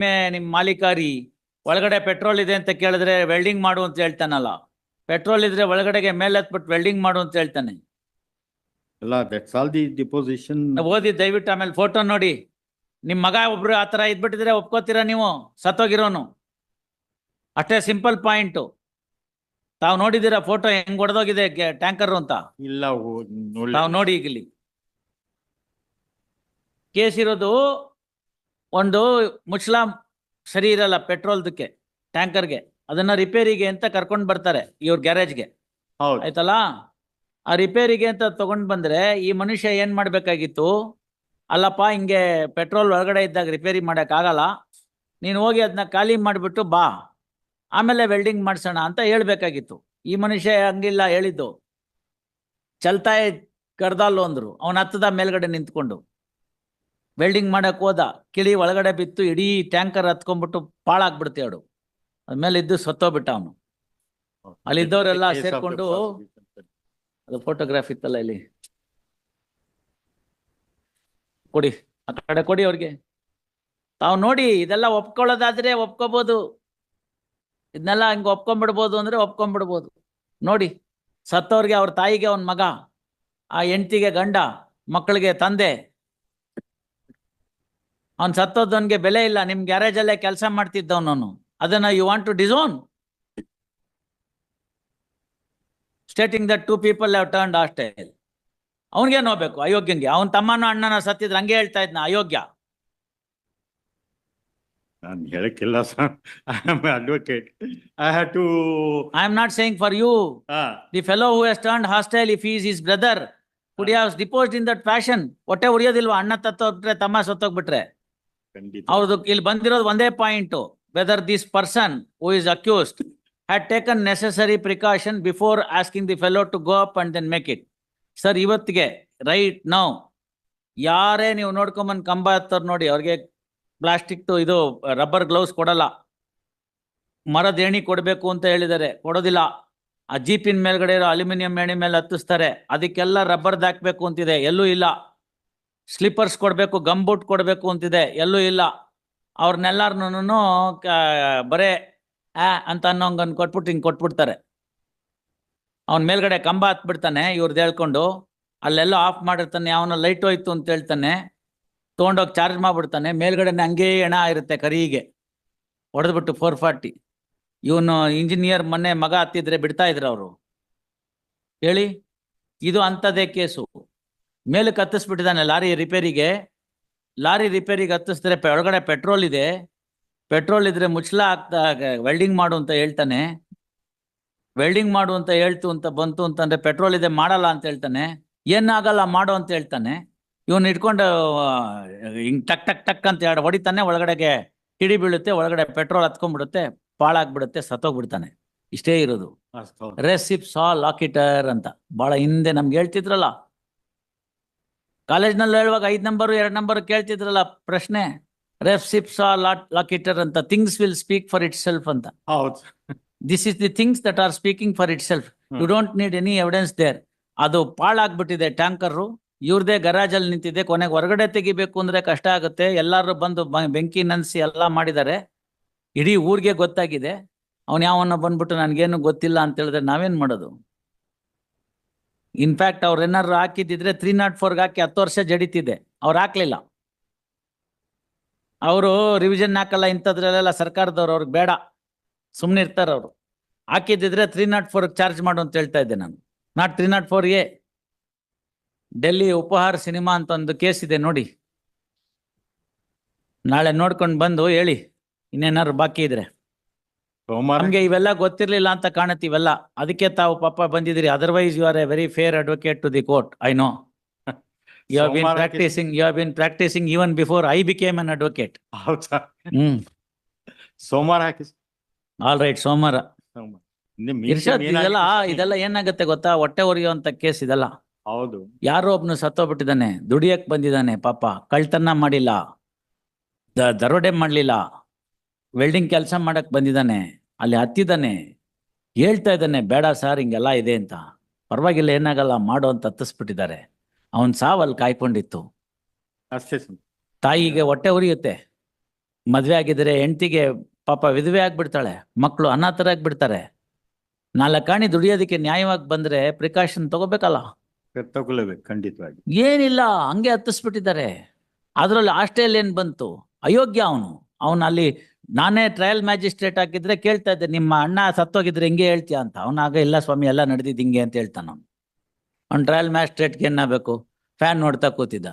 ಮೇ- ನಿಮ್ ಮಾಲೀಕಾರಿ ಒಳಗಡೆ ಪೆಟ್ರೋಲ್ ಇದೆ ಅಂತ ಕೇಳಿದ್ರೆ ವೆಲ್ಡಿಂಗ್ ಮಾಡು ಅಂತ ಹೇಳ್ತಾನಲ್ಲ. ಪೆಟ್ರೋಲ್ ಇದ್ರೆ ಒಳಗಡೆಗೆ ಮೇಲೆ ಹತ್ಬಿಟ್ಟು ವೆಲ್ಡಿಂಗ್ ಮಾಡು ಅಂತ ಹೇಳ್ತಾನೆ. ಅಲ್ಲ ದಟ್ಸ್ ಆಲ್ ದಿ ಡಿಪೋಸಿಷನ್ ಓದಿ ದಯವಿಟ್ಟು ಆಮೇಲೆ ಫೋಟೋ ನೋಡಿ. ನಿಮ್ ಮಗ ಒಬ್ರು ಆತರ ಇದ್ಬಿಟ್ಟಿದ್ರೆ ಒಪ್ಕೋತೀರಾ ನೀವು? ಸತ್ತೋಗಿರೋನು. ಅಷ್ಟೇ ಸಿಂಪಲ್ ಪಾಯಿಂಟ್ ತಾವ್ ನೋಡಿದೀರ ಫೋಟೋ ಹೆಂಗ್ ಹೊಡೆದೋಗಿದೆ ಟ್ಯಾಂಕರ್ ಅಂತ? ಇಲ್ಲ ನೋಡ್ಲಿ. ನೋಡಿ ಈಗಲಿ. ಕೇಸ್ ಇರೋದು ಒಂದು ಮುಚ್ಲಾ ಸರಿ ಇರಲ್ಲ ಪೆಟ್ರೋಲ್ದಕ್ಕೆ ಟ್ಯಾಂಕರ್ಗೆ ಅದನ್ನ ರಿಪೇರಿಗೆ ಅಂತ ಕರ್ಕೊಂಡು ಬರ್ತಾರೆ ಇವ್ರ ಗ್ಯಾರೇಜ್ಗೆ. ಹೌದು. ಆಯ್ತಲ್ಲ? ಆ ರಿಪೇರಿಗೆ ಅಂತ ತಗೊಂಡ್ ಬಂದ್ರೆ ಈ ಮನುಷ್ಯ ಏನ್ ಮಾಡ್ಬೇಕಾಗಿತ್ತು? ಅಲ್ಲಪ್ಪ ಹಿಂಗೆ ಪೆಟ್ರೋಲ್ ಒಳಗಡೆ ಇದ್ದಾಗ ರಿಪೇರಿ ಮಾಡಕ್ ಆಗಲ್ಲ. ನೀನು ಹೋಗಿ ಅದನ್ನ ಖಾಲಿ ಮಾಡಿಬಿಟ್ಟು ಬಾ. ಆಮೇಲೆ ವೆಲ್ಡಿಂಗ್ ಮಾಡ್ಸೋಣ ಅಂತ ಹೇಳ್ಬೇಕಾಗಿತ್ತು. ಈ ಮನುಷ್ಯ ಹಂಗಿಲ್ಲ ಹೇಳಿದ್ದು. ಚಲ್ತಾಯ್ ಕರ್ದಲ್ಲೋ ಅಂದ್ರು. ಅವನ ಹತ್ತದ ಮೇಲ್ಗಡೆ ನಿಂತ್ಕೊಂಡು. ವೆಲ್ಡಿಂಗ್ ಮಾಡಕ್ ಹೋದ ಕಿಳಿ ಒಳಗಡೆ ಬಿತ್ತು ಇಡೀ ಟ್ಯಾಂಕರ್ ಹತ್ಕೊಂಡ್ಬಿಟ್ಟು ಪಾಳಾಗ್ಬಿಡ್ತಿ ಅವಳು ಅದ್ಮೇಲೆ ಇದ್ದು ಸತ್ತೋಗ್ಬಿಟ್ಟ ಅವನು. ಅಲ್ಲಿದ್ದವ್ರೆಲ್ಲ of the ಸೇರ್ಕೊಂಡು. ಅದು ಫೋಟೋಗ್ರಾಫ್ ಇತ್ತಲ್ಲ ಇಲ್ಲಿ. ಕೊಡಿ ಆ ಕಡೆ ಕೊಡಿ ಅವ್ರಿಗೆ. ತಾವು ನೋಡಿ ಇದೆಲ್ಲ ಒಪ್ಕೊಳ್ಳೋದಾದ್ರೆ ಒಪ್ಕೋಬಹುದು ಇದನ್ನೆಲ್ಲ ಹಿಂಗ್ ಒಪ್ಕೊಂಡ್ಬಿಡ್ಬೋದು ಅಂದ್ರೆ ಒಪ್ಕೊಂಡ್ಬಿಡ್ಬೋದು. ನೋಡಿ ಸತ್ತವ್ರಿಗೆ ಅವ್ರ ತಾಯಿಗೆ ಅವನ್ ಮಗ ಆ ಹೆಂಡತಿಗೆ ಗಂಡ ಮಕ್ಕಳಿಗೆ ತಂದೆ ಅವ್ನ್ ಸತ್ತೋದವನ್ಗೆ ಬೆಲೆ ಇಲ್ಲ ನಿಮ್ ಗ್ಯಾರೇಜ್ ಅಲ್ಲೇ ಕೆಲಸ ಮಾಡ್ತಿದ್ದವನು ಅದನ್ನ you want to disown stating that two people have turn hostile ಅವನಿಗೆ ನೋಬೇಕು ಅಯೋಗ್ಯಂಗೆ. ಅವನ್ ತಮ್ಮನ ಅಣ್ಣನ ಸತ್ತಿದ್ರೆ ಹಂಗೆ ಹೇಳ್ತಾ ಇದ್ನ ಅಯೋಗ್ಯ. ನಾನು ಹೇಳಕ್ಕಿಲ್ಲ sir. I am advocate I have to I am not saying for you the fellow who has turn hostile if is his brother could have deposed in that fashion ಹೊಟ್ಟೆ ಉರಿಯೋದಿಲ್ವಾ? ಅಣ್ಣ ತತ್ತೋಗ್ಬಿಟ್ರೆ ತಮ್ಮ ಸತ್ತೋಗ್ಬಿಟ್ರೆ. ಅವ್ರದ್ದು ಇಲ್ಲಿ ಬಂದಿರೋದು ಒಂದೇ point. Whether this person who is accused had taken necessary precaution before asking the fellow to go up and then make it sir ಇವತ್ತಿಗೆ right now ಯಾರೇ ನೀವು ನೋಡ್ಕೊಂಬಂದು ಕಂಬ ಹತ್ತಾರ ನೋಡಿ, ಅವ್ರಿಗೆ ಪ್ಲಾಸ್ಟಿಕ್ ಇದು ರಬ್ಬರ್ ಗ್ಲೌಸ್ ಕೊಡಲ್ಲ. ಮರದ ಏಣಿ ಕೊಡಬೇಕು ಅಂತ ಹೇಳಿದ್ದಾರೆ, ಕೊಡೋದಿಲ್ಲ. ಆ ಜೀಪಿನ ಮೇಲ್ಗಡೆ ಇರೋ ಅಲ್ಯೂಮಿನಿಯಂ ಏಣಿ ಮೇಲೆ ಹತ್ತಿಸ್ತಾರೆ, ಅದಕ್ಕೆಲ್ಲ ರಬ್ಬರ್ದು ಹಾಕ್ಬೇಕು ಅಂತಿದೆ, ಎಲ್ಲೂ ಇಲ್ಲ. ಸ್ಲಿಪ್ಪರ್ಸ್ ಕೊಡಬೇಕು ಗಮ್ ಬೂಟ್ ಕೊಡಬೇಕು ಅಂತಿದೆ. ಎಲ್ಲೂ ಇಲ್ಲ. ಅವ್ರನ್ನೆಲ್ಲಾರ್ನು ಬರೇ, ಆ, ಅಂತ ಅನ್ನೋಂಗನ್ ಕೊಟ್ಬಿಟ್ಟು ಹಿಂಗೆ ಕೊಟ್ಬಿಡ್ತಾರೆ. ಅವ್ನ ಮೇಲ್ಗಡೆ ಕಂಬ ಹತ್ಬಿಡ್ತಾನೆ ಇವ್ರದ್ದು ಹೇಳ್ಕೊಂಡು. ಅಲ್ಲೆಲ್ಲ ಆಫ್ ಮಾಡಿರ್ತಾನೆ ಅವನ ಲೈಟ್ ಹೋಯ್ತು ಅಂತ ಹೇಳ್ತಾನೆ. ತೊಗೊಂಡೋಗಿ ಚಾರ್ಜ್ ಮಾಡಿಬಿಡ್ತಾನೆ. ಮೇಲ್ಗಡೆ ಹಂಗೇ ಎಣ ಇರುತ್ತೆ ಕರಿಗೆ ಹೊಡೆದ್ಬಿಟ್ಟು ಫೋರ್ ಫಾರ್ಟಿ ಇವನು ಇಂಜಿನಿಯರ್ ಮೊನ್ನೆ ಮಗ ಹತ್ತಿದ್ರೆ ಬಿಡ್ತಾ ಇದ್ರು ಅವರು. ಹೇಳಿ? ಇದು ಅಂಥದ್ದೇ ಕೇಸು. ಮೇಲಕ್ಕೆ ಹತ್ತಿಸ್ಬಿಟ್ಟಿದ್ದಾನೆ ಲಾರಿ ರಿಪೇರಿಗೆ. ಲಾರಿ ರಿಪೇರಿಗೆ ಹತ್ತಿಸಿದ್ರೆ ಒಳಗಡೆ ಪೆಟ್ರೋಲ್ ಇದೆ. ಪೆಟ್ರೋಲ್ ಇದ್ರೆ ಮುಚ್ಚಲ ಆಗ್ತಾ ವೆಲ್ಡಿಂಗ್ ಮಾಡು ಅಂತ ಹೇಳ್ತಾನೆ. ವೆಲ್ಡಿಂಗ್ ಮಾಡು ಅಂತ ಹೇಳ್ತು ಅಂತ ಬಂತು ಅಂತಂದ್ರೆ ಪೆಟ್ರೋಲ್ ಇದೆ ಮಾಡಲ್ಲ ಅಂತ ಹೇಳ್ತಾನೆ. ಏನಾಗಲ್ಲ ಮಾಡು ಅಂತ ಹೇಳ್ತಾನೆ. ಇವನ್ ಇಟ್ಕೊಂಡು ಹಿಂಗ್ ಟಕ್ ಟಕ್ ಟಕ್ ಅಂತ ಎರಡು ಹೊಡಿತಾನೆ ಒಳಗಡೆಗೆ. ಹಿಡಿ ಬೀಳುತ್ತೆ ಒಳಗಡೆ ಪೆಟ್ರೋಲ್ ಹತ್ಕೊಂಡ್ಬಿಡುತ್ತೆ ಪಾಳಾಗ್ಬಿಡುತ್ತೆ ಸತ್ತೋಗ್ಬಿಡ್ತಾನೆ. ಇಷ್ಟೇ ಇರೋದು. ರೆಸಿಪ್ ಸಾ ಲಾಕಿಟರ್ ಅಂತ. ಬಹಳ ಹಿಂದೆ ನಮ್ಗೆ ಹೇಳ್ತಿದ್ರಲ್ಲ ಕಾಲೇಜ್ನಲ್ಲಿ ಹೇಳುವಾಗ ಐದ್ ನಂಬರ್ ಎರಡ್ ನಂಬರ್ ಕೇಳ್ತಿದ್ರಲ್ಲ ಪ್ರಶ್ನೆ? ರೆಫ್ ಸಿಪ್ಸ್ ಲಾಟ್ ಲಾಕಿಟರ್ ಅಂತ. Things will speak for itself ಅಂತ. ಹೌದು. This is the things that are speaking for itself you. Don't need any evidence there ಅದು ಪಾಳಾಗ್ಬಿಟ್ಟಿದೆ ಟ್ಯಾಂಕರ್ ಇವ್ರದೇ ಗರಾಜಲ್ಲಿ ನಿಂತಿದೆ. ಕೊನೆಗೆ ಹೊರಗಡೆ ತೆಗಿಬೇಕು ಅಂದ್ರೆ ಕಷ್ಟ ಆಗುತ್ತೆ. ಎಲ್ಲಾರು ಬಂದು ಬೆಂಕಿ ನನ್ಸಿ ಎಲ್ಲ ಮಾಡಿದ್ದಾರೆ. ಇಡೀ ಊರಿಗೆ ಗೊತ್ತಾಗಿದೆ. ಅವನ್ ಯಾವನ್ನ ಬಂದ್ಬಿಟ್ಟು ನನ್ಗೇನು ಗೊತ್ತಿಲ್ಲ ಅಂತ ಹೇಳಿದ್ರೆ ನಾವೇನ್ ಮಾಡೋದು? ಇನ್ಫ್ಯಾಕ್ಟ್ ಅವ್ರು ಏನಾರು ಹಾಕಿದ್ದಿದ್ರೆ ತ್ರೀ ನಾಟ್ ಫೋರ್ಗೆ ಹಾಕಿ ಹತ್ತು ವರ್ಷ ಜಡಿತಿದೆ. ಅವ್ರು ಹಾಕ್ಲಿಲ್ಲ. ಅವರು ರಿವಿಷನ್ ಹಾಕಲ್ಲ ಇಂಥದ್ರಲ್ಲೆಲ್ಲ ಸರ್ಕಾರದವ್ರು ಅವ್ರಿಗೆ ಬೇಡ. ಸುಮ್ಮನೆ ಇರ್ತಾರೆ ಅವರು. ಹಾಕಿದ್ದಿದ್ರೆ ತ್ರೀ ನಾಟ್ ಫೋರ್ಗೆ ಚಾರ್ಜ್ ಮಾಡು ಅಂತ ಹೇಳ್ತಾ ಇದ್ದೆ ನಾನು. Not three not four A Delhi Uphaar cinema ಅಂತ ಒಂದು ಕೇಸ್ ಇದೆ ನೋಡಿ. ನಾಳೆ ನೋಡ್ಕೊಂಡು ಬಂದು ಹೇಳಿ. ಇನ್ನೇನಾದ್ರು ಬಾಕಿ ಇದ್ರೆ. ನಮ್ಗೆ ಇವೆಲ್ಲ ಗೊತ್ತಿರ್ಲಿಲ್ಲ ಅಂತ ಕಾಣುತ್ತೆ ಇವೆಲ್ಲ. ಅದಕ್ಕೆ ತಾವು ಪಾಪ ಬಂದಿದ್ರಿ otherwise you are a very fair advocate to the court I know you have been practising you have been practising even before I became an advocate hmm. ಸೋಮವಾರ ಹಾಕಿ. ಆಲ್ ರೈಟ್ ಸೋಮವಾರ. ಇರ್ಷದ್ ಇರ್ಷಾದ್ ಇದೆಲ್ಲ ಇದೆಲ್ಲ ಏನಾಗುತ್ತೆ ಗೊತ್ತಾ? ಹೊಟ್ಟೆ ಹೊರಿಯುವಂತ ಕೇಸ್ ಇದೆಲ್ಲ. ಹೌದು. ಯಾರೋ ಒಬ್ನು ಸತ್ತೋಗ್ಬಿಟ್ಟಿದ್ದಾನೆ ದುಡಿಯಕ್ ಬಂದಿದ್ದಾನೆ ಪಾಪ. ಕಳ್ತನ ಮಾಡಿಲ್ಲ. ದರೋಡೆ ಮಾಡ್ಲಿಲ್ಲ. ವೆಲ್ಡಿಂಗ್ ಕೆಲಸ ಮಾಡಕ್ ಬಂದಿದ್ದಾನೆ. ಅಲ್ಲಿ ಹತ್ತಿದ್ದಾನೆ ಹೇಳ್ತಾ ಇದ್ದಾನೆ ಬೇಡ ಸರ್ ಹಿಂಗೆಲ್ಲ ಇದೆ ಅಂತ. ಪರವಾಗಿಲ್ಲ ಏನಾಗಲ್ಲ ಮಾಡೋ ಅಂತ ಹತ್ತಿಸ್ಬಿಟ್ಟಿದ್ದಾರೆ. ಅವನ್ ಸಾವಲ್ಲಿ ಕಾಯ್ಕೊಂಡಿತ್ತು. ಅಷ್ಟೇ. ತಾಯಿಗೆ ಹೊಟ್ಟೆ ಉರಿಯುತ್ತೆ. ಮದ್ವೆ ಆಗಿದ್ರೆ ಹೆಂಡತಿಗೆ ಪಾಪ ವಿಧವೆ ಆಗ್ಬಿಡ್ತಾಳೆ ಮಕ್ಕಳು ಅನಾಥರಾಗ್ಬಿಡ್ತಾರೆ ನಾಲ್ಕಾಣಿ ದುಡಿಯೋದಕ್ಕೆ ನ್ಯಾಯವಾಗಿ ಬಂದ್ರೆ ಪ್ರಿಕಾಷನ್ ತಗೋಬೇಕಲ್ಲ? ತಗೊಳ್ಬೇಕು ಖಂಡಿತವಾಗಿ. ಏನಿಲ್ಲ ಹಂಗೆ ಹತ್ತಿಸ್ಬಿಟ್ಟಿದ್ದಾರೆ. ಅದರಲ್ಲಿ ಆಸ್ಟ್ರೇಲಿಯನ್ ಬಂತು? ಅಯೋಗ್ಯ ಅವನು. ಅವನಲ್ಲಿ ಅಲ್ಲಿ ನಾನೇ ಟ್ರಯಲ್ ಮ್ಯಾಜಿಸ್ಟ್ರೇಟ್ ಹಾಕಿದ್ರೆ ಕೇಳ್ತಾ ಇದ್ದೆ, ನಿಮ್ಮ ಅಣ್ಣ ಸತ್ತೋಗಿದ್ರೆ ಹಿಂಗೆ ಹೇಳ್ತೀಯ ಅಂತ. ಅವನಾಗ, ಇಲ್ಲ ಸ್ವಾಮಿ, ಎಲ್ಲ ನಡೆದಿದ್ದು ಹಿಂಗೆ ಅಂತ ಹೇಳ್ತಾನ ಅವ್ನು. ಅವ್ನು ಟ್ರಯಲ್ ಮ್ಯಾಜಿಸ್ಟ್ರೇಟ್ಗೆ ಏನಾಗಬೇಕು ಫ್ಯಾನ್ ನೋಡ್ತಾ ಕೂತಿದ್ದ.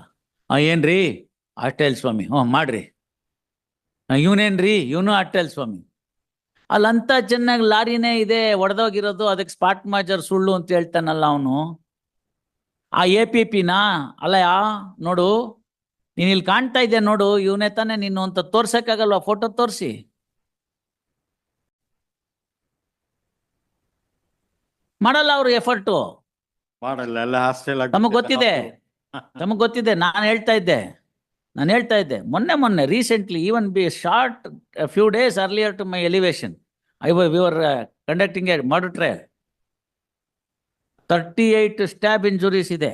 ಏನ್ರಿ? ಅಷ್ಟೇಲ್ ಸ್ವಾಮಿ. ಹ್ಞೂ ಮಾಡ್ರಿ. ಇವನೇನ್ರಿ? ಇವನು ಆಸ್ಟೇಲ್ ಸ್ವಾಮಿ. ಅಲ್ಲಂತ ಚೆನ್ನಾಗಿ ಲಾರಿನೇ ಇದೆ, ಒಡೆದೋಗಿರೋದು, ಅದಕ್ಕೆ ಸ್ಪಾಟ್ ಮಾಜರ್ ಸುಳ್ಳು ಅಂತ ಹೇಳ್ತಾನಲ್ಲ ಅವನು. ಆ ಎ ಪಿ ಪಿನಾ ಅಲ್ಲ ನೋಡು ನೀನ್ ಇಲ್ಲಿ ಕಾಣ್ತಾ ಇದೆ ನೋಡು ಇವನೇ ತಾನೇ ನೀನು ಅಂತ ತೋರ್ಸಕ್ಕಾಗಲ್ವಾ? ಫೋಟೋ ತೋರಿಸಿ. ಮಾಡಲ್ಲ ಅವ್ರು ಎಫರ್ಟು ಮಾಡಲ್ಲ ಎಲ್ಲ ಹಾಸ್ಟೆಲ್ ತಮಗ್ ಗೊತ್ತಿದೆ. ನಮಗ್ ಗೊತ್ತಿದೆ ನಾನು ಹೇಳ್ತಾ ಇದ್ದೆ. ನಾನು ಹೇಳ್ತಾ ಇದ್ದೆ ಮೊನ್ನೆ ಮೊನ್ನೆ recently even be short few days earlier to my elevation I we are conducting a trial thirty eight stab injuries ಇದೆ.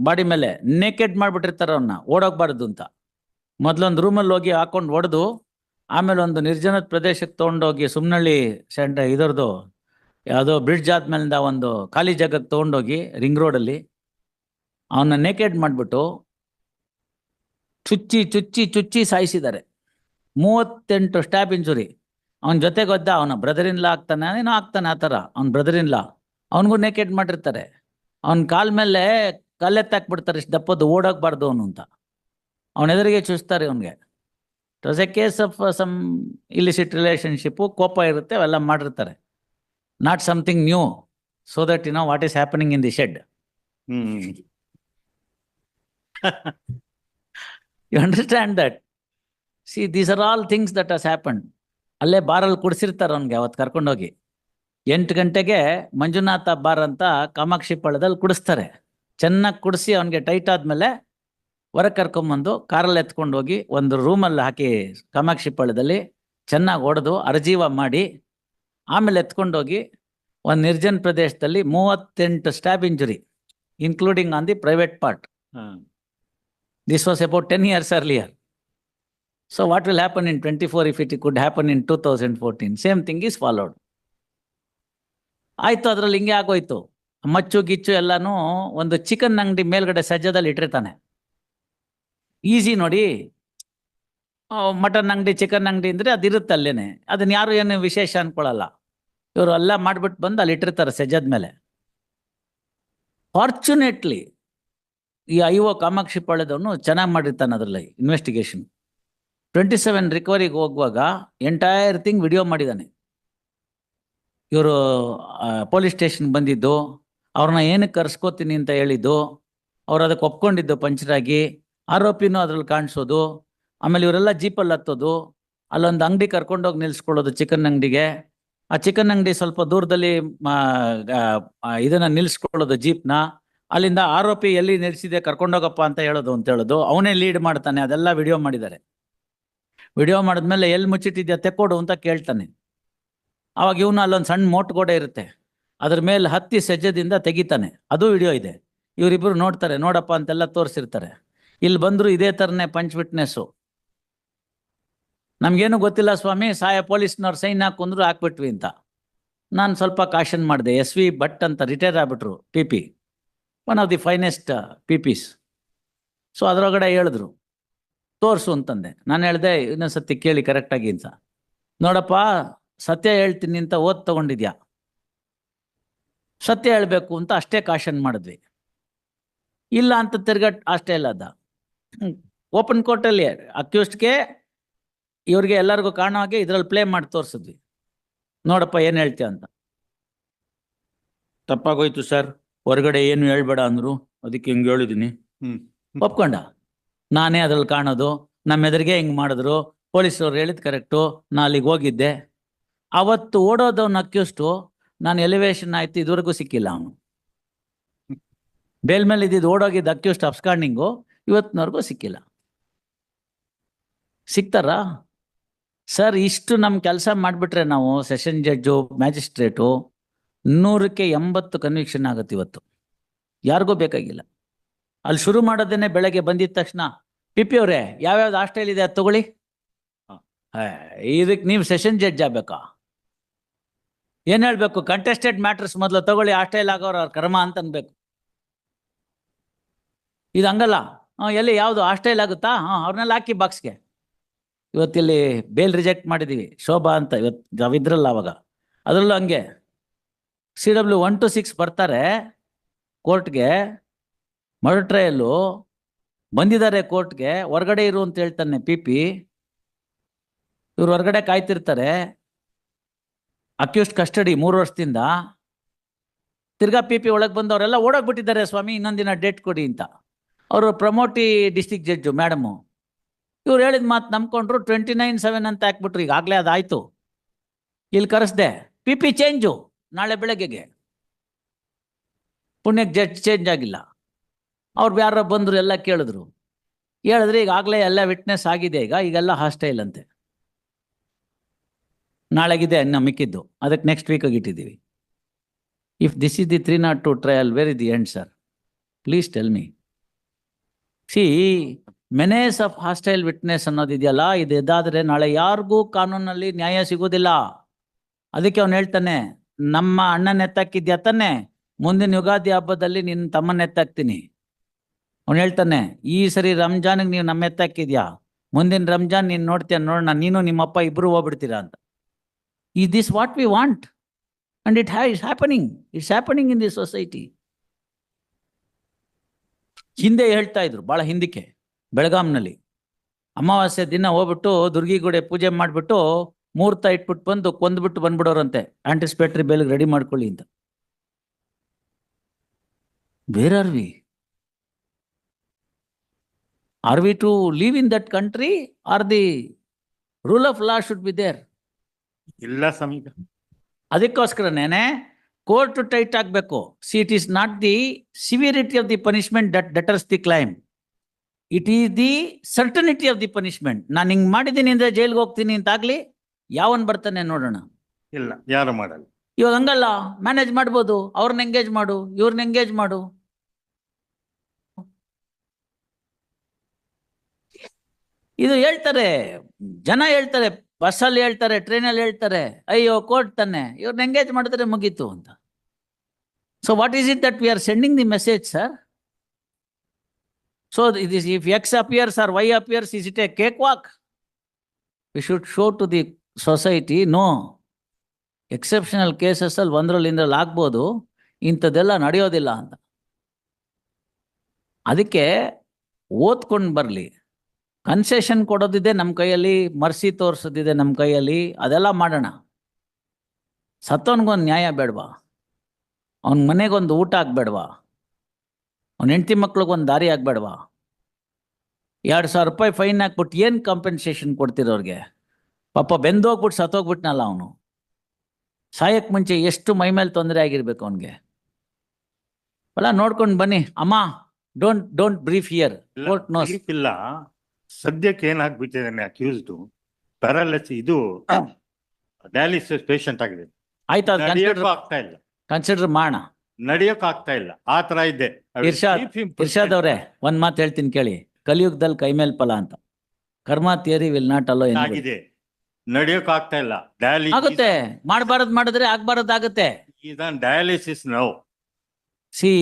ಬಾಡಿ ಮೇಲೆ ನೇಕೆಡ್ ಮಾಡ್ಬಿಟ್ಟಿರ್ತಾರೆ ಅವನ್ನ ಓಡೋಗ್ಬಾರ್ದು ಅಂತ. ಮೊದ್ಲೊಂದು ರೂಮಲ್ಲಿ ಹೋಗಿ ಹಾಕೊಂಡು ಹೊಡೆದು, ಆಮೇಲೆ ಒಂದು ನಿರ್ಜನದ ಪ್ರದೇಶಕ್ಕೆ ತೊಗೊಂಡೋಗಿ ಸುಮ್ನಳ್ಳಿ ಸೆಂಟ ಇದರದು, ಯಾವುದೋ ಬ್ರಿಡ್ಜ್ ಆದ್ಮೇಲಿಂದ ಒಂದು ಖಾಲಿ ಜಾಗಕ್ಕೆ ತಗೊಂಡೋಗಿ ರಿಂಗ್ ರೋಡಲ್ಲಿ ಅವನ್ನ ನೇಕೆಡ್ ಮಾಡಿಬಿಟ್ಟು ಚುಚ್ಚಿ ಚುಚ್ಚಿ ಚುಚ್ಚಿ ಸಾಯಿಸಿದ್ದಾರೆ. ಮೂವತ್ತೆಂಟು ಸ್ಟ್ಯಾಬ್ ಇಂಜುರಿ ಅವನ ಜೊತೆಗೆ ಒದ್ದ, ಅವನ ಬ್ರದರ್ ಇನ್ ಲಾ ಆಗ್ತಾನೆ, ಏನೋ ಆಗ್ತಾನೆ ಆ ಥರ, ಅವ್ನ ಬ್ರದರ್ ಇನ್ ಲಾ ಅವನಿಗೂ ನೇಕೆಡ್ ಮಾಡಿರ್ತಾರೆ. ಅವನ ಕಾಲ್ ಮೇಲೆ ಕಲ್ಲೆತ್ತಾಕ್ಬಿಡ್ತಾರೆ ಇಷ್ಟು ದಪ್ಪದ್ದು ಓಡೋಗ್ಬಾರ್ದು ಅವನು ಅಂತ. ಅವನ ಎದುರಿಗೆ ಚುಚ್ತಾರೆ ಅವನಿಗೆ it a case of some illicit relationship ಕೋಪ ಇರುತ್ತೆ, ಅವೆಲ್ಲ ಮಾಡಿರ್ತಾರೆ. Not something new so that you know what is happening in the shed you understand that see these are all things that has happen ಅಲ್ಲೇ ಬಾರಲ್ಲಿ ಕುಡಿಸಿರ್ತಾರೆ ಅವನಿಗೆ ಅವತ್ತು ಕರ್ಕೊಂಡೋಗಿ. ಎಂಟು ಗಂಟೆಗೆ ಮಂಜುನಾಥ ಬಾರ್ ಅಂತ ಕಾಮಾಕ್ಷಿ ಪಳ್ಳದಲ್ಲಿ ಕುಡಿಸ್ತಾರೆ. ಚೆನ್ನಾಗಿ ಕುಡಿಸಿ ಅವನಿಗೆ ಟೈಟ್ ಆದ್ಮೇಲೆ ಹೊರ ಕರ್ಕೊಂಬಂದು ಕಾರಲ್ಲಿ ಎತ್ಕೊಂಡು ಹೋಗಿ ಒಂದು ರೂಮಲ್ಲಿ ಹಾಕಿ ಕಾಮಾಕ್ಷಿ ಪಳ್ಳದಲ್ಲಿ ಚೆನ್ನಾಗಿ ಹೊಡೆದು ಅರ್ಜೀವ ಮಾಡಿ ಆಮೇಲೆ ಎತ್ಕೊಂಡೋಗಿ ಒಂದು ನಿರ್ಜನ ಪ್ರದೇಶದಲ್ಲಿ ಮೂವತ್ತೆಂಟು stab injury including on the private part this was about This was about 10 years earlier. So what will happen in 24 if it could happen in 2014? Same thing is followed. ಆಯ್ತು ಅದ್ರಲ್ಲಿ ಹಿಂಗೆ ಆಗೋಯ್ತು ಮಚ್ಚು ಗಿಚ್ಚು ಎಲ್ಲಾನು ಒಂದು ಚಿಕನ್ ಅಂಗಡಿ ಮೇಲ್ಗಡೆ ಸಜ್ಜದಲ್ಲಿ ಇಟ್ಟಿರ್ತಾನೆ. ಈಸಿ ನೋಡಿ. ಮಟನ್ ಅಂಗಡಿ, ಚಿಕನ್ ಅಂಗಡಿ ಅಂದ್ರೆ ಅದಿರುತ್ತೆ ಅಲ್ಲೇನೆ. ಅದನ್ನ ಯಾರು ಏನು ವಿಶೇಷ ಅನ್ಕೊಳಲ್ಲ. ಇವರು ಎಲ್ಲ ಮಾಡ್ಬಿಟ್ಟು ಬಂದು ಅಲ್ಲಿ ಇಟ್ಟಿರ್ತಾರೆ ಸಜ್ಜದ ಮೇಲೆ. ಫಾರ್ಚುನೇಟ್ಲಿ ಈ ಐ ಒ ಕಾಮಾಕ್ಷಿ ಪಾಳ್ಯದವನು ಚೆನ್ನಾಗಿ ಮಾಡಿರ್ತಾನೆ ಅದರಲ್ಲಿ ಇನ್ವೆಸ್ಟಿಗೇಷನ್ ಟ್ವೆಂಟಿ ಸೆವೆನ್ ರಿಕವರಿಗೆ ಹೋಗುವಾಗ ಎಂಟೈರ್ ಥಿಂಗ್ ವಿಡಿಯೋ ಮಾಡಿದ್ದಾನೆ ಇವರು ಪೊಲೀಸ್ ಸ್ಟೇಷನ್ ಬಂದಿದ್ದು. ಅವ್ರನ್ನ ಏನಕ್ಕೆ ಕರ್ಸ್ಕೋತೀನಿ ಅಂತ ಹೇಳಿದ್ದು, ಅವ್ರು ಅದಕ್ಕೆ ಒಪ್ಕೊಂಡಿದ್ದು ಪಂಚರಾಗಿ, ಆರೋಪಿನೂ ಅದ್ರಲ್ಲಿ ಕಾಣಿಸೋದು, ಆಮೇಲೆ ಇವರೆಲ್ಲ ಜೀಪಲ್ಲಿ ಹತ್ತೋದು, ಅಲ್ಲೊಂದು ಅಂಗಡಿ ಕರ್ಕೊಂಡೋಗಿ ನಿಲ್ಸ್ಕೊಳ್ಳೋದು ಚಿಕನ್ ಅಂಗಡಿಗೆ. ಆ ಚಿಕನ್ ಅಂಗಡಿ ಸ್ವಲ್ಪ ದೂರದಲ್ಲಿ ಇದನ್ನ ನಿಲ್ಸ್ಕೊಳ್ಳೋದು ಜೀಪ್ನ. ಅಲ್ಲಿಂದ ಆರೋಪಿ ಎಲ್ಲಿ ನಿಲ್ಸಿದೆ, ಕರ್ಕೊಂಡೋಗಪ್ಪ ಅಂತ ಹೇಳೋದು ಅಂತ ಹೇಳೋದು. ಅವನೇ ಲೀಡ್ ಮಾಡ್ತಾನೆ, ಅದೆಲ್ಲ ವಿಡಿಯೋ ಮಾಡಿದ್ದಾರೆ. ವಿಡಿಯೋ ಮಾಡಿದ್ಮೇಲೆ ಎಲ್ಲಿ ಮುಚ್ಚಿಟ್ಟಿದ್ಯಾ ತೆಕ್ಕೋಡು ಅಂತ ಕೇಳ್ತಾನೆ. ಅವಾಗ ಇವನು ಅಲ್ಲೊಂದು ಸಣ್ಣ ಮೋಟ್ ಗೋಡೆ ಇರುತ್ತೆ. ಅದ್ರ ಮೇಲೆ ಹತ್ತಿ ಸಜ್ಜದಿಂದ ತೆಗಿತಾನೆ. ಅದು ವಿಡಿಯೋ ಇದೆ. ಇವರಿಬ್ರು ನೋಡ್ತಾರೆ, ನೋಡಪ್ಪ ಅಂತೆಲ್ಲ ತೋರಿಸಿರ್ತಾರೆ. ಇಲ್ಲಿ ಬಂದ್ರು ಇದೇ ತರನೇ ಪಂಚ್ ವಿಟ್ನೆಸ್ಸು ನಮ್ಗೇನು ಗೊತ್ತಿಲ್ಲ ಸ್ವಾಮಿ, ಸಾಯ ಪೊಲೀಸ್ನವ್ರು ಸೈನ್ ಹಾಕೊಂಡ್ರು ಹಾಕ್ಬಿಟ್ವಿ ಅಂತ. ನಾನು ಸ್ವಲ್ಪ ಕಾಶನ್ ಮಾಡಿದೆ, ಎಸ್ ವಿ ಭಟ್ ಅಂತ retire ಆಗ್ಬಿಟ್ರು P P one of the finest P Ps so ಅದರೊಳಗಡೆ ಹೇಳಿದ್ರು. ತೋರಿಸು ಅಂತಂದೆ. ನಾನು ಹೇಳಿದೆ, ಇನ್ನೊಂದ್ಸತಿ ಕೇಳಿ ಕರೆಕ್ಟಾಗಿ ಅಂತ. ನೋಡಪ್ಪ, ಸತ್ಯ ಹೇಳ್ತೀನಿ ಅಂತ ಓದ್ ತಗೊಂಡಿದ್ಯಾ? ಸತ್ಯ ಹೇಳ್ಬೇಕು ಅಂತ ಅಷ್ಟೇ ಕಾಶನ್ ಮಾಡಿದ್ವಿ. ಇಲ್ಲ ಅಂತ ತಿರ್ಗಾ ಅಷ್ಟೇ ಇಲ್ಲ ಅದ. ಓಪನ್ ಕೋರ್ಟಲ್ಲಿ ಅಕ್ಯೂಸ್ಟ್ಗೆ ಇವ್ರಿಗೆ ಎಲ್ಲರಿಗೂ ಕಾಣೋ ಹಾಗೆ ಇದ್ರಲ್ಲಿ ಪ್ಲೇ ಮಾಡಿ ತೋರಿಸಿದ್ವಿ. ನೋಡಪ್ಪ ಏನು ಹೇಳ್ತೀಯ ಅಂತ. ತಪ್ಪಾಗೋಯ್ತು ಸರ್ ಹೊರಗಡೆ ಏನು ಹೇಳ್ಬೇಡ ಅಂದ್ರು. ಅದಕ್ಕೆ ಹಿಂಗೆ ಹೇಳಿದ್ದೀನಿ. ಒಪ್ಕೊಂಡ. ನಾನೇ ಅದ್ರಲ್ಲಿ ಕಾಣೋದು. ನಮ್ಮ ಎದುರಿಗೆ ಹಿಂಗ್ ಮಾಡಿದ್ರು. ಪೊಲೀಸರು ಹೇಳಿದ್ ಕರೆಕ್ಟು ನಾ ಅಲ್ಲಿಗೆ ಹೋಗಿದ್ದೆ. ಅವತ್ತು ಓಡೋದವ್ನ ಅಕ್ಯೂಸ್ಟು ನಾನು ಎಲಿವೇಶನ್ ಆಯ್ತು, ಇದುವರೆಗೂ ಸಿಕ್ಕಿಲ್ಲ ಅವನು. ಬೇಲ್ ಮೇಲೆ ಇದ್ದಿದ್ದು ಓಡೋಗಿದ್ದ ಅಕ್ಯೂಸ್ಟ್ ಅಬ್ಸ್ಕಾಂಡಿಂಗು ಇವತ್ತಿನವರೆಗೂ ಸಿಕ್ಕಿಲ್ಲ. ಸಿಗ್ತಾರಾ ಸರ್, ಇಷ್ಟು ನಮ್ಮ ಕೆಲಸ ಮಾಡಿಬಿಟ್ರೆ ನಾವು ಸೆಷನ್ ಜಡ್ಜು ಮ್ಯಾಜಿಸ್ಟ್ರೇಟು ನೂರಕ್ಕೆ ಎಂಬತ್ತು ಕನ್ವಿಕ್ಷನ್ ಆಗುತ್ತೆ ಇವತ್ತು. ಯಾರಿಗೂ ಬೇಕಾಗಿಲ್ಲ. ಅಲ್ಲಿ ಶುರು ಮಾಡೋದೇನೆ ಬೆಳಗ್ಗೆ ಬಂದಿದ ತಕ್ಷಣ, ಪಿ ಪಿ ಅವರೇ, ಯಾವ್ಯಾವ್ದು ಹಾಸ್ಟೆಲ್ ಇದೆ ಅದು ತಗೊಳ್ಳಿ. ಇದಕ್ಕೆ ನೀವು ಸೆಷನ್ ಜಡ್ಜ್ ಆಗ್ಬೇಕಾ? ಏನ್ ಹೇಳ್ಬೇಕು? ಕಂಟೆಸ್ಟೆಡ್ ಮ್ಯಾಟ್ರಸ್ ಮೊದಲು ತಗೊಳ್ಳಿ ಆಸ್ಟ್ರೇಲ್ ಆಗೋರು ಅವ್ರ ಕರ್ಮ ಅಂತ ಅನ್ಬೇಕು. ಇದು ಹಂಗಲ್ಲ. ಎಲ್ಲಿ ಯಾವುದು ಆಸ್ಟ್ರೇಲ್ ಆಗುತ್ತಾ? ಹಾ ಅವ್ರನ್ನೆಲ್ಲ ಹಾಕಿ ಬಾಕ್ಸ್ಗೆ ಇವತ್ತಿಲ್ಲಿ ಬೇಲ್ ರಿಜೆಕ್ಟ್ ಮಾಡಿದೀವಿ. ಶೋಭಾ ಅಂತ ಇವತ್ತು ನಾವಿದ್ರಲ್ಲ ಅವಾಗ. ಅದರಲ್ಲೂ ಹಂಗೆ. C W one two six ಬರ್ತಾರೆ. ಕೋರ್ಟ್ಗೆ ಮರ್ಡರ್ ಟ್ರಯಲ್ಲು. ಬಂದಿದ್ದಾರೆ ಕೋರ್ಟ್ಗೆ ಹೊರಗಡೆ ಇರು ಅಂತ ಹೇಳ್ತಾನೆ ಪಿ ಪಿ ಇವ್ರು ಹೊರಗಡೆ ಕಾಯ್ತಿರ್ತಾರೆ. ಅಕ್ಯೂಸ್ಟ್ ಕಸ್ಟಡಿ ಮೂರು ವರ್ಷದಿಂದ ತಿರ್ಗಾ ಪಿ ಪಿ ಒಳಗೆ ಬಂದವರೆಲ್ಲ ಓಡೋಗ್ಬಿಟ್ಟಿದ್ದಾರೆ ಸ್ವಾಮಿ ಇನ್ನೊಂದಿನ ಡೇಟ್ ಕೊಡಿ ಅಂತ. ಅವರು ಪ್ರಮೋಟಿ ಡಿಸ್ಟಿಕ್ ಜಡ್ಜು ಮೇಡಮು ಇವ್ರು ಹೇಳಿದ ಮಾತು ನಂಬ್ಕೊಂಡ್ರು ಟ್ವೆಂಟಿ ನೈನ್ ಸೆವೆನ್ ಅಂತ ಹಾಕ್ಬಿಟ್ರು ಈಗಾಗಲೇ ಅದಾಯ್ತು. ಇಲ್ಲಿ ಕರೆಸ್ದೆ, ಪಿ ಪಿ ಚೇಂಜು ನಾಳೆ ಬೆಳಗ್ಗೆಗೆ. ಪುಣ್ಯಕ್ಕೆ ಜಡ್ಜ್ ಚೇಂಜ್ ಆಗಿಲ್ಲ. ಅವ್ರು ಯಾರೋ ಬಂದರು ಎಲ್ಲ ಕೇಳಿದ್ರು. ಹೇಳಿದ್ರೆ ಈಗಾಗಲೇ ಎಲ್ಲ ವಿಟ್ನೆಸ್ ಆಗಿದೆ ಈಗ, ಈಗೆಲ್ಲ ಹಾಸ್ಟೈಲ್ ಅಂತೆ. ನಾಳೆಗಿದೆ ಅನ್ನ ಮಿಕ್ಕಿದ್ದು. ಅದಕ್ಕೆ ನೆಕ್ಸ್ಟ್ ವೀಕಾಗಿ ಇಟ್ಟಿದ್ದೀವಿ. If this is the three not two trial where is the end sir please tell me see menace of hostile witness ಅನ್ನೋದಿದೆಯಲ್ಲ ಇದು ಇದಾದರೆ ನಾಳೆ ಯಾರಿಗೂ ಕಾನೂನಲ್ಲಿ ನ್ಯಾಯ ಸಿಗೋದಿಲ್ಲ ಅದಕ್ಕೆ ಅವನು ಹೇಳ್ತಾನೆ, ನಮ್ಮ ಅಣ್ಣನ ಎತ್ತಾಕಿದ್ಯಾ ತಾನೆ? ಮುಂದಿನ ಯುಗಾದಿ ಹಬ್ಬದಲ್ಲಿ ನಿನ್ನ ತಮ್ಮನ್ನ ಎತ್ತಾಕ್ತೀನಿ ಅವನು ಹೇಳ್ತಾನೆ, ಈ ಸರಿ ರಂಜಾನ್ಗೆ ನೀವು ನಮ್ಮ ಎತ್ತಾಕಿದ್ಯಾ ಮುಂದಿನ ರಂಜಾನ್ ನೀನು ನೋಡ್ತೀಯ? ನೋಡೋಣ ನೀನು ನಿಮ್ಮಪ್ಪ ಇಬ್ಬರು ಹೋಗ್ಬಿಡ್ತೀರಾ ಅಂತ. ಈ this what we want and it ha it's happening it's happening in this society ಹಿಂದೆ ಹೇಳ್ತಾ ಇದ್ರು, ಬಹಳ ಹಿಂದಕ್ಕೆ, ಬೆಳಗಾಂನಲ್ಲಿ. ಅಮಾವಾಸ್ಯೆ ದಿನ ಹೋಗ್ಬಿಟ್ಟು ದುರ್ಗಿಗುಡೆ ಪೂಜೆ ಮಾಡಿಬಿಟ್ಟು ಮುಹೂರ್ತ ಇಟ್ಬಿಟ್ಟು ಬಂದು ಕೊಂದ್ಬಿಟ್ಟು ಬಂದ್ಬಿಡೋರಂತೆ. ಆಂಟಿಸಿಪೇಟರಿ ಬೇಲ್ಗೆ ರೆಡಿ ಮಾಡ್ಕೊಳ್ಳಿ ಅಂತ. Where are we are we to live in that country are the rule of law should be there ಇಲ್ಲ ಸಮೀಪ ಅದಕ್ಕೋಸ್ಕರನೇನೆ ಕೋರ್ಟ್ ಟೈಟ್ ಆಗಬೇಕು. See it is not the severity of the punishment that deters the crime it is the certainty of the punishment ನಾನು ಹಿಂಗ್ ಮಾಡಿದ್ದೀನಿ ಅಂದ್ರೆ ಜೈಲ್ಗೆ ಹೋಗ್ತೀನಿ ಅಂತ ಆಗ್ಲಿ ಯಾವನ್ ಬರ್ತಾನೆ ನೋಡೋಣ. ಇಲ್ಲ ಯಾರು ಮಾಡಲ್ಲ. ಇವಾಗ ಹಂಗಲ್ಲ ಮ್ಯಾನೇಜ್ ಮಾಡ್ಬೋದು ಅವ್ರನ್ನ ಎಂಗೇಜ್ ಮಾಡು ಇವ್ರನ್ನ ಎಂಗೇಜ್ ಮಾಡು. ಇದು ಹೇಳ್ತಾರೆ ಜನ ಹೇಳ್ತಾರೆ ಬಸ್ಸಲ್ಲಿ ಹೇಳ್ತಾರೆ, ಟ್ರೈನಲ್ಲಿ ಹೇಳ್ತಾರೆ, ಅಯ್ಯೋ ಕೋರ್ಟ್ ತಾನೆ ಇವ್ರನ್ನ ಎಂಗೇಜ್ ಮಾಡಿದ್ರೆ ಮುಗೀತು ಅಂತ. So what is it that we are sending the message sir so it is if X appears or Y appears is it a cakewalk we should show to the society no exceptional ಕೇಸಸ್ಸಲ್ಲಿ ಒಂದ್ರಲ್ಲಿ ಇಂದ್ರಲ್ಲಿ ಆಗ್ಬೋದು ಇಂಥದ್ದೆಲ್ಲ ನಡೆಯೋದಿಲ್ಲ ಅಂತ. ಅದಕ್ಕೆ ಓದ್ಕೊಂಡು ಬರಲಿ. Concession ಕೊಡೋದಿದೆ ನಮ್ಮ ಕೈಯಲ್ಲಿ ಮರ್ಸಿ ತೋರಿಸೋದಿದೆ ನಮ್ಮ ಕೈಯಲ್ಲಿ ಅದೆಲ್ಲ ಮಾಡೋಣ. ಸತ್ತವನಿಗೊಂದು ನ್ಯಾಯ ಬೇಡವಾ? ಅವನ ಮನೆಗೊಂದು ಊಟ ಆಗಬೇಡವಾ? ಅವನ ಹೆಂಡತಿ ಮಕ್ಳಿಗೊಂದು ದಾರಿ ಆಗಬೇಡವಾ? ಎರಡು ಸಾವಿರ ರೂಪಾಯಿ ಫೈನ್ ಹಾಕ್ಬಿಟ್ಟು ಏನು ಕಾಂಪೆನ್ಸೇಷನ್ ಕೊಡ್ತಿರೋರಿಗೆ? ಪಾಪ ಬೆಂದೋಗ್ಬಿಟ್ಟು ಸತ್ತೋಗ್ಬಿಟ್ನಲ್ಲ ಅವನು. ಸಾಯಕ್ಕೆ ಮುಂಚೆ ಎಷ್ಟು ಮೈ ಮೇಲೆ ತೊಂದರೆ ಆಗಿರ್ಬೇಕು ಅವನಿಗೆ. ಅಲ್ಲ ನೋಡ್ಕೊಂಡು ಬನ್ನಿ. ಅಮ್ಮ don't don't brief here court knows ಇಲ್ಲ. ಸದ್ಯಕ್ಕೆ ಏನಾಗ್ಬಿಟ್ಟಿದ್ದಾನೆ ಅಕ್ಯೂಸ್ಡ್ ಪ್ಯಾರಾಲಿಸ್ ಇದು ಡಯಾಲಿಸಿಸ್ ಪೇಷಂಟ್ ಆಗಿದೆ. ಆಯ್ತಾ ಆಗ್ತಾ ಇಲ್ಲ. ಕನ್ಸಿಡರ್ ಮಾಡೋಣ ನಡಿಯೋಕ್ ಆಗ್ತಾ ಇಲ್ಲ. ಆ ತರ ಇದೆ. ಇರ್ಷಾದ್, ಇರ್ಷಾದ್ protected. ಅವ್ರೆ ಒಂದ್ ಮಾತು ಹೇಳ್ತೀನಿ ಕೇಳಿ. ಕಲಿಯುಗದಲ್ಲಿ ಕೈಮೇಲ್ ಫಲ ಅಂತ. ಕರ್ಮ ಥಿಯರಿ ವಿಲ್ ನಾಟ್ ಅಲೋ ಆಗಿದೆ. ನಡಿಯೋಕ್ ಆಗ್ತಾ ಇಲ್ಲ. ಡಯಾಲಿಸ್ ಆಗುತ್ತೆ. ಮಾಡಬಾರದ್ ಮಾಡಿದ್ರೆ ಆಗ್ಬಾರದ್ ಆಗುತ್ತೆ. Dialysis no see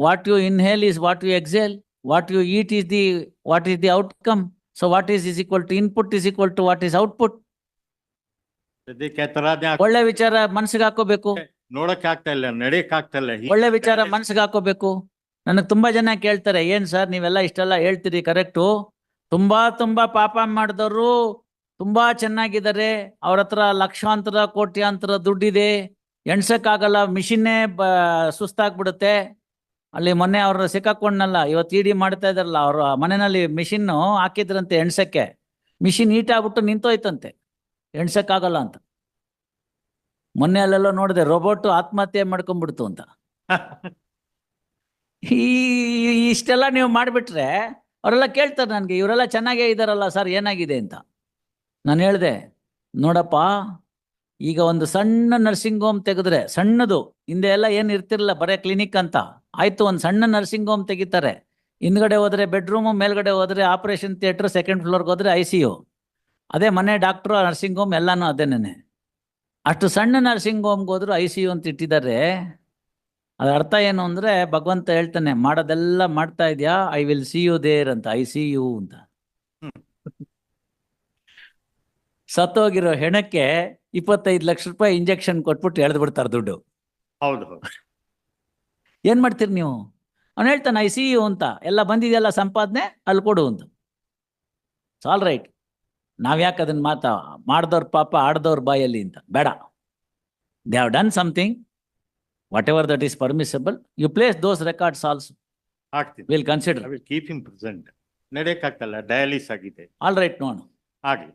what you inhale is what you exhale what you eat is the what is the outcome. So what is is equal to input is equal to what is output. ಸದ್ಯಕ್ಕೆ ಆ ಒಳ್ಳೆ ವಿಚಾರ ಮನ್ಸಿಗೆ ಹಾಕೋಬೇಕು. ನೋಡಕ್ ಆಗ್ತಾ ಇಲ್ಲ ನಡೆಯಕ್ ಆಗ್ತಾ ಇಲ್ಲ ಒಳ್ಳೆ ವಿಚಾರ ಮನ್ಸಿಗೆ ಹಾಕೋಬೇಕು. ನನಗೆ ತುಂಬಾ ಜನ ಕೇಳ್ತಾರೆ ಏನ್ ಸರ್ ನೀವೆಲ್ಲ ಇಷ್ಟೆಲ್ಲ ಹೇಳ್ತೀರಿ ಕರೆಕ್ಟು ತುಂಬಾ ತುಂಬಾ ಪಾಪ ಮಾಡಿದವರು ತುಂಬಾ ಚೆನ್ನಾಗಿದ್ದಾರೆ. ಅವ್ರ ಹತ್ರ ಲಕ್ಷಾಂತರ ಕೋಟ್ಯಾಂತರ ದುಡ್ಡಿದೆ. ಎಣ್ಸಕ್ಕಾಗಲ್ಲ ಮಿಷಿನ್ನೇ ಬ ಸುಸ್ತಾಗ್ಬಿಡುತ್ತೆ. ಅಲ್ಲಿ ಮೊನ್ನೆ ಅವ್ರ ಸಿಕ್ಕಾಕೊಂಡ್ನಲ್ಲ ಇವತ್ತು ಇಡಿ ಮಾಡ್ತಾ ಇದಾರಲ್ಲ ಅವ್ರ ಮನೆಯಲ್ಲಿ ಮಿಷಿನ್ ಹಾಕಿದ್ರಂತೆ ಎಣ್ಸಕ್ಕೆ. ಮಿಷಿನ್ ಈಟ್ ಆಗ್ಬಿಟ್ಟು ನಿಂತೋಯ್ತಂತೆ. ಎಣ್ಸಕ್ಕಾಗಲ್ಲ ಅಂತ. ಮೊನ್ನೆ ಅಲ್ಲೆಲ್ಲ ನೋಡಿದೆ ರೋಬೋಟ್ ಆತ್ಮಹತ್ಯೆ ಮಾಡ್ಕೊಂಡ್ಬಿಡ್ತು ಅಂತ. ಈ ಇಷ್ಟೆಲ್ಲ ನೀವು ಮಾಡಿಬಿಟ್ರೆ ಅವರೆಲ್ಲ ಕೇಳ್ತಾರೆ ನನಗೆ ಇವರೆಲ್ಲ ಚೆನ್ನಾಗೇ ಇದ್ದಾರಲ್ಲ ಸರ್ ಏನಾಗಿದೆ ಅಂತ. ನಾನು ಹೇಳಿದೆ ನೋಡಪ್ಪ ಈಗ ಒಂದು ಸಣ್ಣ ನರ್ಸಿಂಗ್ ಹೋಮ್ ತೆಗೆದ್ರೆ ಸಣ್ಣದು ಹಿಂದೆ ಎಲ್ಲ ಏನು ಇರ್ತಿರಲಿಲ್ಲ ಬರೇ ಕ್ಲಿನಿಕ್ ಅಂತ. ಆಯ್ತು, ಒಂದು ಸಣ್ಣ ನರ್ಸಿಂಗ್ ಹೋಮ್ ತೆಗಿತಾರೆ. ಹಿಂದ್ಗಡೆ ಹೋದ್ರೆ ಬೆಡ್ರೂಮು ಮೇಲ್ಗಡೆ ಹೋದ್ರೆ ಆಪರೇಷನ್ ಥಿಯೇಟರ್ ಸೆಕೆಂಡ್ ಫ್ಲೋರ್ಗೆ ಹೋದ್ರೆ ಐ ಸಿ ಯು ಅದೇ ಮನೆ ಡಾಕ್ಟ್ರು ನರ್ಸಿಂಗ್ ಹೋಮ್ ಎಲ್ಲಾನು ಅದೇನೇನೆ. ಅಷ್ಟು ಸಣ್ಣ ನರ್ಸಿಂಗ್ ಹೋಮ್ಗೆ ಹೋದ್ರು ಐ ಸಿ ಯು ಅಂತ ಇಟ್ಟಿದ್ದಾರೆ. ಅದ್ರ ಅರ್ಥ ಏನು ಅಂದ್ರೆ, ಭಗವಂತ ಹೇಳ್ತಾನೆ, ಮಾಡೋದೆಲ್ಲ ಮಾಡ್ತಾ ಇದೆಯಾ? I will see you there ಅಂತ ಐ ಸಿ ಯು ಅಂತ. ಸತ್ತೋಗಿರೋ ಹೆಣಕ್ಕೆ ಇಪ್ಪತ್ತೈದು ಲಕ್ಷ ರೂಪಾಯಿ ಇಂಜೆಕ್ಷನ್ ಕೊಟ್ಬಿಟ್ಟು ಎಳೆದು ಬಿಡ್ತಾರೆ ದುಡ್ಡು. ಹೌದು. ಏನ್ ಮಾಡ್ತೀರಿ ನೀವು? ಅವ್ನು ಹೇಳ್ತಾನೆ ಐ ಸಿ ಯು ಅಂತ. ಎಲ್ಲ ಬಂದಿದೆಯಲ್ಲ ಸಂಪಾದನೆ ಅಲ್ಲಿ ಕೊಡು ಅಂತ. ಆಲ್ ರೈಟ್ ನಾವ್ ಯಾಕೆ ಅದನ್ನ ಮಾತಾ ಮಾಡ್ದವ್ರ ಪಾಪ ಆಡ್ದವ್ರ ಬಾಯಲ್ಲಿ ಅಂತ. ಬೇಡ. They have done something whatever that is permissible you place those records also ಆಗ್ತೀನಿ will consider keep him present ನಡೆಯಕ್ಕಾಗ್ತಲ್ಲ dialysis ಆಗಿದೆ. ಆಲ್ ರೈಟ್ ನೋಡೋಣ ಆಗ್ಲಿ.